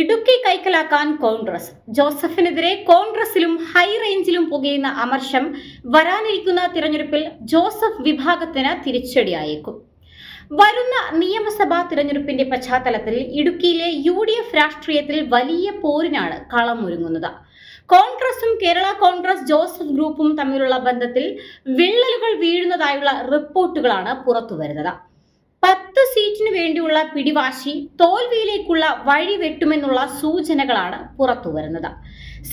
ഇടുക്കി കൈക്കലാക്കാൻ കോൺഗ്രസ്. ജോസഫിനെതിരെ കോൺഗ്രസിലും ഹൈ റേഞ്ചിലും പുകയുന്ന അമർഷം വരാനിരിക്കുന്ന തിരഞ്ഞെടുപ്പിൽ ജോസഫ് വിഭാഗത്തിന് തിരിച്ചടിയായേക്കും. വരുന്ന നിയമസഭാ തിരഞ്ഞെടുപ്പിന്റെ പശ്ചാത്തലത്തിൽ ഇടുക്കിയിലെ യു ഡി എഫ് രാഷ്ട്രീയത്തിൽ വലിയ പോരിനാണ് കളമൊരുങ്ങുന്നത്. കോൺഗ്രസും കേരള കോൺഗ്രസ് ജോസഫ് ഗ്രൂപ്പും തമ്മിലുള്ള ബന്ധത്തിൽ വിള്ളലുകൾ വീഴുന്നതായുള്ള റിപ്പോർട്ടുകളാണ് പുറത്തുവരുന്നത്. പത്ത് സീറ്റിന് വേണ്ടിയുള്ള പിടിവാശി തോൽവിയിലേക്കുള്ള വഴി വെട്ടുമെന്നുള്ള സൂചനകളാണ് പുറത്തു വരുന്നത്.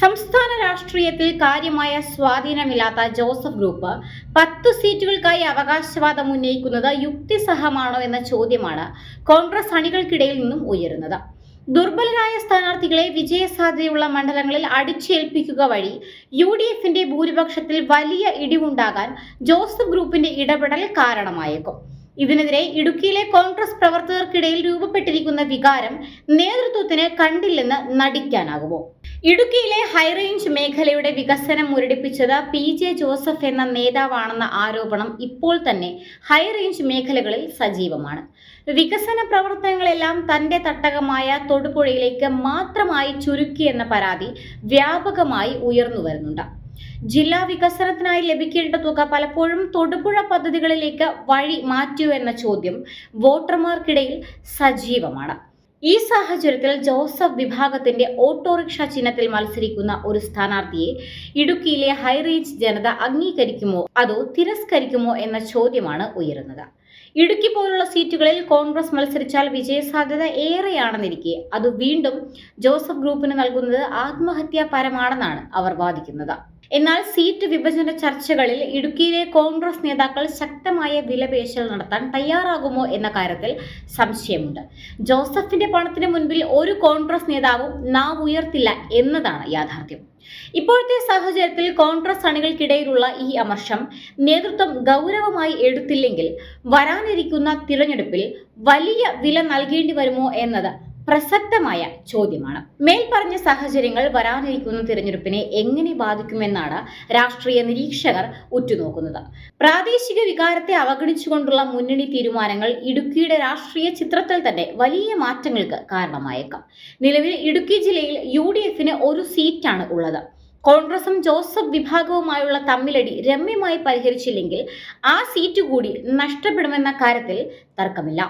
സംസ്ഥാന രാഷ്ട്രീയത്തിൽ കാര്യമായ സ്വാധീനമില്ലാത്ത ജോസഫ് ഗ്രൂപ്പ് പത്ത് സീറ്റുകൾക്കായി അവകാശവാദം ഉന്നയിക്കുന്നത് യുക്തിസഹമാണോ എന്ന ചോദ്യമാണ് കോൺഗ്രസ് അണികൾക്കിടയിൽ നിന്നും ഉയരുന്നത്. ദുർബലരായ സ്ഥാനാർത്ഥികളെ വിജയസാധ്യതയുള്ള മണ്ഡലങ്ങളിൽ അടിച്ചേൽപ്പിക്കുക വഴി യു ഡി എഫിന്റെ ഭൂരിപക്ഷത്തിൽ വലിയ ഇടിവുണ്ടാകാൻ ജോസഫ് ഗ്രൂപ്പിന്റെ ഇടപെടൽ കാരണമായേക്കും. ഇതിനെതിരെ ഇടുക്കിയിലെ കോൺഗ്രസ് പ്രവർത്തകർക്കിടയിൽ രൂപപ്പെട്ടിരിക്കുന്ന വികാരം നേതൃത്വത്തിന് കണ്ടില്ലെന്ന് നടിക്കാനാകുമോ? ഇടുക്കിയിലെ ഹൈറേഞ്ച് മേഖലയുടെ വികസനം മുരടിപ്പിച്ചത് പി ജെ ജോസഫ് എന്ന നേതാവാണെന്ന ആരോപണം ഇപ്പോൾ തന്നെ ഹൈറേഞ്ച് മേഖലകളിൽ സജീവമാണ്. വികസന പ്രവർത്തനങ്ങളെല്ലാം തന്റെ തട്ടകമായ തൊടുപുഴയിലേക്ക് മാത്രമായി ചുരുക്കിയെന്ന പരാതി വ്യാപകമായി ഉയർന്നു വരുന്നുണ്ട്. ജില്ലാ വികസനത്തിനായി ലഭിക്കേണ്ട തുക പലപ്പോഴും തൊടുപുഴ പദ്ധതികളിലേക്ക് വഴി മാറ്റിയോ എന്ന ചോദ്യം വോട്ടർമാർക്കിടയിൽ സജീവമാണ്. ഈ സാഹചര്യത്തിൽ ജോസഫ് വിഭാഗത്തിന്റെ ഓട്ടോറിക്ഷ ചിഹ്നത്തിൽ മത്സരിക്കുന്ന ഒരു സ്ഥാനാർത്ഥിയെ ഇടുക്കിയിലെ ഹൈറേഞ്ച് ജനത അംഗീകരിക്കുമോ അതോ തിരസ്കരിക്കുമോ എന്ന ചോദ്യമാണ് ഉയരുന്നത്. ഇടുക്കി പോലുള്ള സീറ്റുകളിൽ കോൺഗ്രസ് മത്സരിച്ചാൽ വിജയസാധ്യത ഏറെയാണെന്നിരിക്കെ. അത് വീണ്ടും ജോസഫ് ഗ്രൂപ്പിന് നൽകുന്നത് ആത്മഹത്യാപരമാണെന്നാണ് അവർ വാദിക്കുന്നത്. എന്നാൽ സീറ്റ് വിഭജന ചർച്ചകളിൽ ഇടുക്കിയിലെ കോൺഗ്രസ് നേതാക്കൾ ശക്തമായ വിലപേശൽ നടത്താൻ തയ്യാറാകുമോ എന്ന കാര്യത്തിൽ സംശയമുണ്ട്. ജോസഫിന്റെ പണത്തിന് മുൻപിൽ ഒരു കോൺഗ്രസ് നേതാവും നാവ് ഉയർത്തില്ല എന്നതാണ് യാഥാർത്ഥ്യം. ഇപ്പോഴത്തെ സാഹചര്യത്തിൽ കോൺഗ്രസ് അണികൾക്കിടയിലുള്ള ഈ അമർഷം നേതൃത്വം ഗൗരവമായി എടുത്തില്ലെങ്കിൽ വരാനിരിക്കുന്ന തിരഞ്ഞെടുപ്പിൽ വലിയ വില നൽകേണ്ടി വരുമോ എന്നത് പ്രസക്തമായ ചോദ്യമാണ്. മേൽപ്പറഞ്ഞ സാഹചര്യങ്ങൾ വരാനിരിക്കുന്ന തിരഞ്ഞെടുപ്പിനെ എങ്ങനെ ബാധിക്കുമെന്നാണ് രാഷ്ട്രീയ നിരീക്ഷകർ ഉറ്റുനോക്കുന്നത്. പ്രാദേശിക വികാരത്തെ അവഗണിച്ചുകൊണ്ടുള്ള മുന്നണി തീരുമാനങ്ങൾ ഇടുക്കിയുടെ രാഷ്ട്രീയ ചിത്രത്തിൽ തന്നെ വലിയ മാറ്റങ്ങൾക്ക് കാരണമായേക്കാം. നിലവിൽ ഇടുക്കി ജില്ലയിൽ യു ഡി എഫിന് ഒരു സീറ്റാണ് ഉള്ളത്. കോൺഗ്രസും ജോസഫ് വിഭാഗവുമായുള്ള തമ്മിലടി രമ്യമായി പരിഹരിച്ചില്ലെങ്കിൽ ആ സീറ്റ് കൂടി നഷ്ടപ്പെടുമെന്ന കാര്യത്തിൽ തർക്കമില്ല.